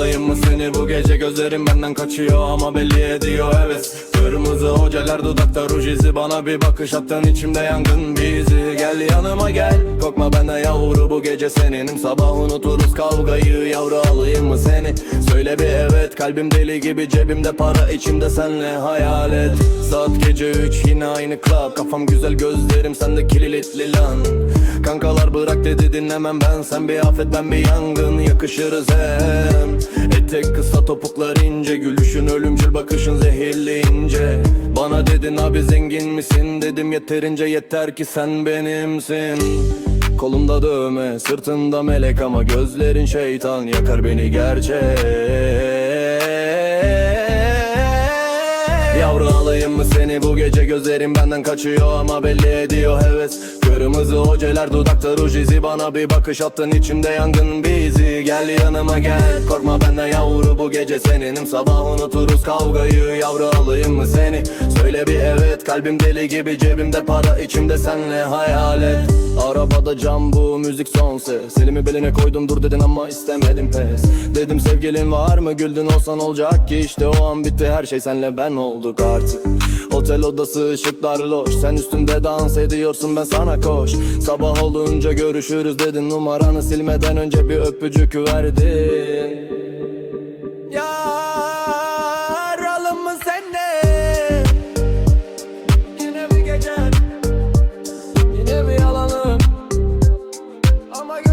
Alayım mı seni? Bu gece gözlerim benden kaçıyor ama belli ediyor heves Kırmızı hocalar dudakta ruj izi bana bir bakış attın. İçimde yangın bizi. Gel yanıma gel. Korkma benden yavru bu gece seninim Sabah unuturuz kavgayı yavru alayım mı seni? Söyle bir evet kalbim deli gibi cebimde para içimde senle hayal et. Saat gece 3 yine aynı club. Kafam güzel gözlerim sende kilitli lan. Kankalar bırak dedi dinlemem ben. Sen bir afet ben bir yangın. Yakışırız hem Etek kısa topuklar ince Gülüşün ölümcül bakışın zehirli ince. Bana dedin abi zengin misin? Dedim yeterince yeter ki sen benimsin. Kolumda dövme sırtında melek ama gözlerin şeytan Yakar beni gerçek. Yavru alayım mı seni? Bu gece gözlerim benden kaçıyor ama belli ediyor heves. Kırmızı hocalar dudakta ruj izi. Bana bir bakış attın içimde yangın bizi. Gel yanıma gel. Korkma benden yavru bu gece seninim. Sabah unuturuz kavgayı yavru alayım mı seni? Söyle bir evet kalbim deli gibi cebimde para içimde senle hayal et Cam bu müzik son ses. Elimi beline koydum dur dedin ama istemedim pes. Dedim sevgilin var mı? Güldün olsan olacak ki işte o an bitti her şey senle ben olduk artık. Otel odası ışıklar loş. Sen üstümde dans ediyorsun ben sana koş. Sabah olunca görüşürüz dedin Numaranı silmeden önce bir öpücük verdin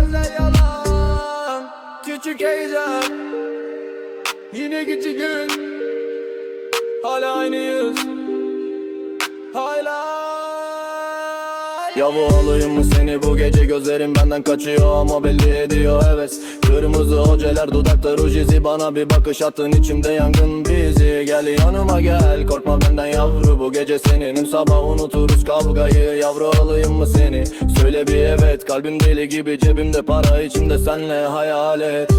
Gözler yalan Küçük heyecan. Yine küçük gün Hala aynıyız. Hala Yavu alayım mı seni? Bu gece gözlerim benden kaçıyor ama belli ediyor heves Kırmızı hocalar dudakta ruj izi. Bana bir bakış attın içimde yangın bizi Gel yanıma gel. Korkma benden yavru bu gece seninim Sabah unuturuz kavgayı yavru alayım mı seni? Söyle bir evet kalbim deli gibi cebimde para içimde senle hayal et